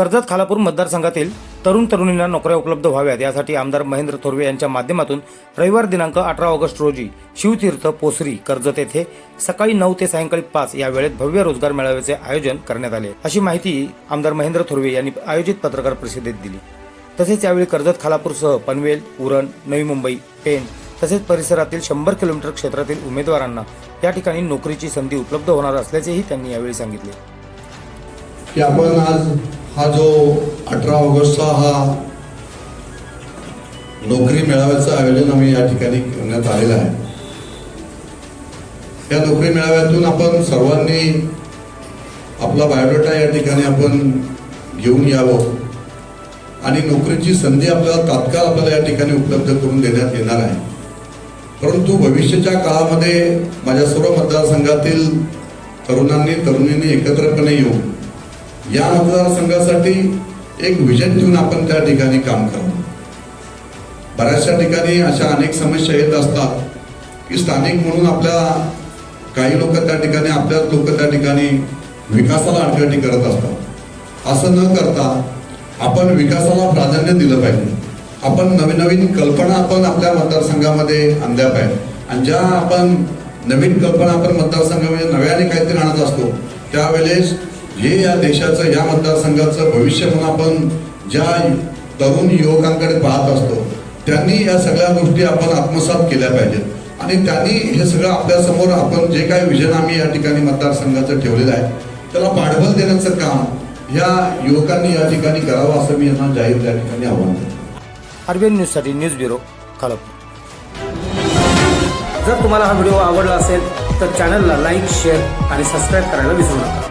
कर्जत खालापूर मतदारसंघातील तरुण तरुणींना नोकऱ्या उपलब्ध व्हाव्यात. यासाठी आमदार महेंद्र थोरवे यांच्या माध्यमातून रविवार दिनांक अठरा ऑगस्ट रोजी शिवतीर्थ पोसरी कर्जत येथे सकाळी नऊ ते सायंकाळी पाच या वेळेत भव्य रोजगार मेळाव्याचे आयोजन करण्यात आले. अशी माहिती आमदार महेंद्र थोरवे यांनी आयोजित पत्रकार परिषदेत दिली. तसेच यावेळी कर्जत खालापूरसह पनवेल उरण नवी मुंबई पेण तसेच परिसरातील शंभर किलोमीटर क्षेत्रातील उमेदवारांना या ठिकाणी नोकरीची संधी उपलब्ध होणार असल्याचेही त्यांनी यावेळी सांगितले. की आपण आज हा जो अठरा ऑगस्टचा हा नोकरी मेळाव्याचं आयोजन आम्ही या ठिकाणी करण्यात आलेलं आहे. या नोकरी मेळाव्यातून आपण सर्वांनी आपला बायोडेटा या ठिकाणी आपण घेऊन यावं आणि नोकरीची संधी आपल्याला तात्काळ आपल्याला या ठिकाणी उपलब्ध करून देण्यात येणार आहे. परंतु भविष्याच्या काळामध्ये माझ्या सर्व मतदारसंघातील तरुणांनी तरुणींनी एकत्रपणे येऊन या मतदारसंघासाठी एक विजन घेऊन आपण त्या ठिकाणी काम करावं बऱ्याचशा ठिकाणी अशा अनेक समस्या येत असतात की स्थानिक म्हणून आपल्या काही लोक त्या ठिकाणी आपल्याच लोक त्या ठिकाणी विकासाला अडकटी करत असतात. असं न करता आपण विकासाला प्राधान्य दिलं पाहिजे. आपण नवीन नवीन कल्पना आपण आपल्या मतदारसंघामध्ये आणल्या पाहिजे. आणि ज्या आपण नवीन कल्पना आपण मतदारसंघामध्ये नव्याने काहीतरी आणत असतो त्यावेळेस हे या देशाचं या मतदारसंघाचं भविष्य म्हणून आपण ज्या तरुण युवकांकडे पाहत असतो त्यांनी या सगळ्या गोष्टी आपण आत्मसात केल्या पाहिजेत. आणि त्यांनी हे सगळं आपल्यासमोर आपण जे काही विजन आम्ही या ठिकाणी मतदारसंघाचं ठेवलेलं आहे त्याला पाठबळ देण्याचं काम या युवकांनी या ठिकाणी करावं असं मी यांना जाहीर त्या ठिकाणी आव्हान आरबीएन न्यूजसाठी न्यूज ब्युरो खालापूर. जर तुम्हाला हा व्हिडिओ आवडला असेल तर चॅनलला लाईक शेअर आणि सबस्क्राईब करायला विसरू नका.